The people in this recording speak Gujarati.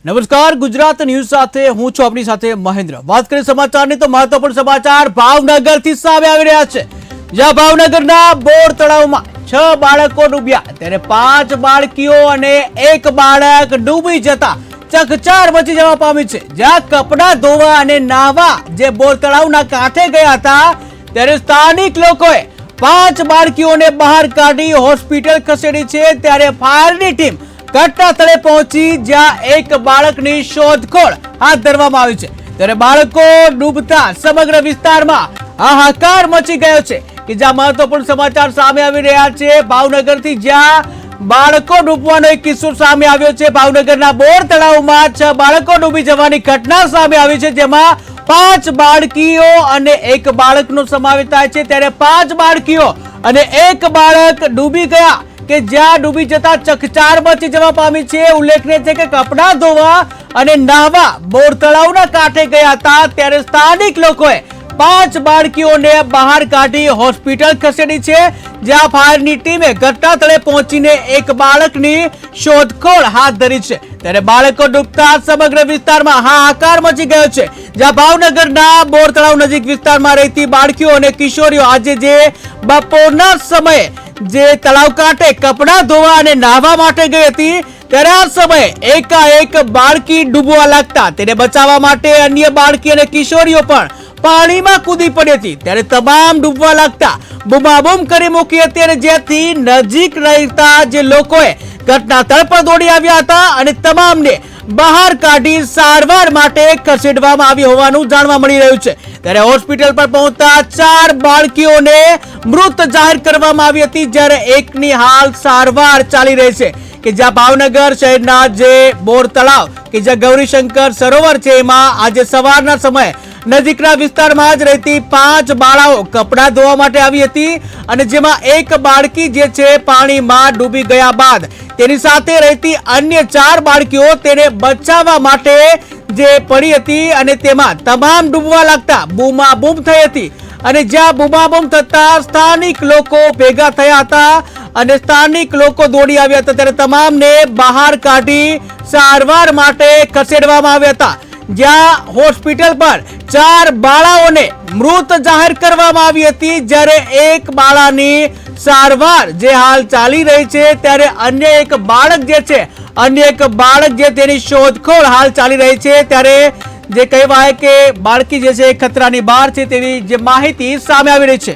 નમસ્કાર, ગુજરાત ન્યૂઝ સાથે હું છું આપની સાથે મહેન્દ્ર. વાત કરીએ સમાચારની તો મહત્વપૂર્ણ સમાચાર ભાવનગરથી સામે આવી રહ્યા છે. જ્યાં ભાવનગરના બોર તળાવમાં છ બાળકો ડૂબ્યા. ત્યારે પાંચ બાળકીઓ અને એક બાળક ડૂબી જતા ચકચાર મચી જવા પામી છે. જ્યાં કપડાં ધોવા અને નાહવા જે બોર તળાવના કાંઠે ગયા હતા, ત્યારે સ્થાનિક લોકોએ પાંચ બાળકીઓને બહાર કાઢી હોસ્પિટલ ખસેડી છે. ત્યારે ફાયરની ટીમ ઘટના સ્થળે પહોંચી જ્યાં એક બાળકની શોધખોળ હાથ ધરવામાં આવી છે. ત્યારે બાળકો ડૂબતા સમગ્ર વિસ્તારમાં હાહાકાર મચી ગયો છે કે જ્યાં મહત્વપૂર્ણ સમાચાર સામે આવી રહ્યા છે. ભાવનગરથી જ્યાં બાળકો ડૂબવાનો એક કિસ્સો સામે આવ્યો છે. ભાવનગરના બોર તળાવમાં છ બાળકો ડૂબી જવાની ઘટના સામે આવી છે, જેમાં પાંચ બાળકીઓ અને એક બાળકનો સમાવેશ થાય છે. ત્યારે પાંચ બાળકીઓ અને એક બાળક ડૂબી ગયા. કે જ્યાં ડૂબી જતા ચકચાર મચી જવા પામી છે. ઉલ્લેખનીય છે કે કપડાં ધોવા અને નાહવા બોર તળાવના કાંઠે ગયા હતા. ત્યારે સ્થાનિક લોકોએ પાંચ બાળકીઓને બહાર કાઢી હોસ્પિટલ ખસેડી છે, જ્યાં ફાયરની ટીમે ઘટના સ્થળે પહોંચીને એક બાળકની શોધખોળ હાથ ધરી છે. ત્યારે બાળકો ડૂબતા સમગ્ર વિસ્તારમાં હાહાકાર મચી ગયો છે. જ્યાં ભાવનગરના બોર તળાવ નજીક વિસ્તારમાં રહેતી બાળકીઓ અને કિશોરીઓ આજે જે બપોરના સમયે જે તળાવ કાંઠે કપડાં ધોવા અને નાહવા માટે ગઈ હતી, ત્યારે આ સમયે એકાએક બાળકી ડૂબવા લાગતા તેને બચાવવા માટે અન્ય બાળકી અને કિશોરીઓ પણ પાણીમાં કૂદી પડી હતી. ત્યારે તમામ ડૂબવા લાગતા બુમાબુમ કરી મૂકી હતી અને જેથી નજીક રહેતા જે લોકોએ ઘટના સ્થળ પર દોડી આવ્યા હતા અને તમામને બહાર કાઢી સારવાર માટે ખસેડવામાં આવી હોવાનું જાણવા મળી રહ્યું છે. ત્યારે હોસ્પિટલ પર પહોંચતા ચાર બાળકીઓને મૃત જાહેર કરવામાં આવી હતી, જ્યારે એકની હાલ સારવાર ચાલી રહી છે. કે જ્યાં ભાવનગર શહેરના જે બોર તળાવ કે જ્યાં ગૌરીશંકર સરોવર છે, એમાં આજે સવારના સમયે નજીકના વિસ્તારમાં જ રહેતી પાંચ બાળાઓ કપડાં ધોવા માટે આવી હતી અને જેમાં એક બાળકી જે છે, પાણીમાં ડૂબી ગયા બાદ તેની સાથે રહેતી અન્ય ચાર બાળકીઓ તેને બચાવવા માટે જે પડી હતી અને તેમાં તમામ ડૂબવા લાગતા બૂમાબૂમ થઈ હતી અને જ્યાં બૂમાબૂમ થતા સ્થાનિક લોકો ભેગા થયા હતા અને સ્થાનિક લોકો દોડી આવ્યા હતા. ત્યારે તમામને બહાર કાઢી સારવાર માટે ખસેડવામાં આવ્યા હતા. જ્યાં હોસ્પિટલ પર ચાર બાળાઓને મૃત જાહેર કરવામાં આવી હતી. જ્યારે એક બાળાની સારવાર જે હાલ ચાલી રહી છે, ત્યારે અન્ય એક બાળક જે છે, અન્ય એક બાળક જે તેની શોધખોળ હાલ ચાલી રહી છે. ત્યારે જે કહેવાય કે બાળકી જે છે ખતરાની બહાર છે તેવી જે માહિતી સામે આવી રહી છે.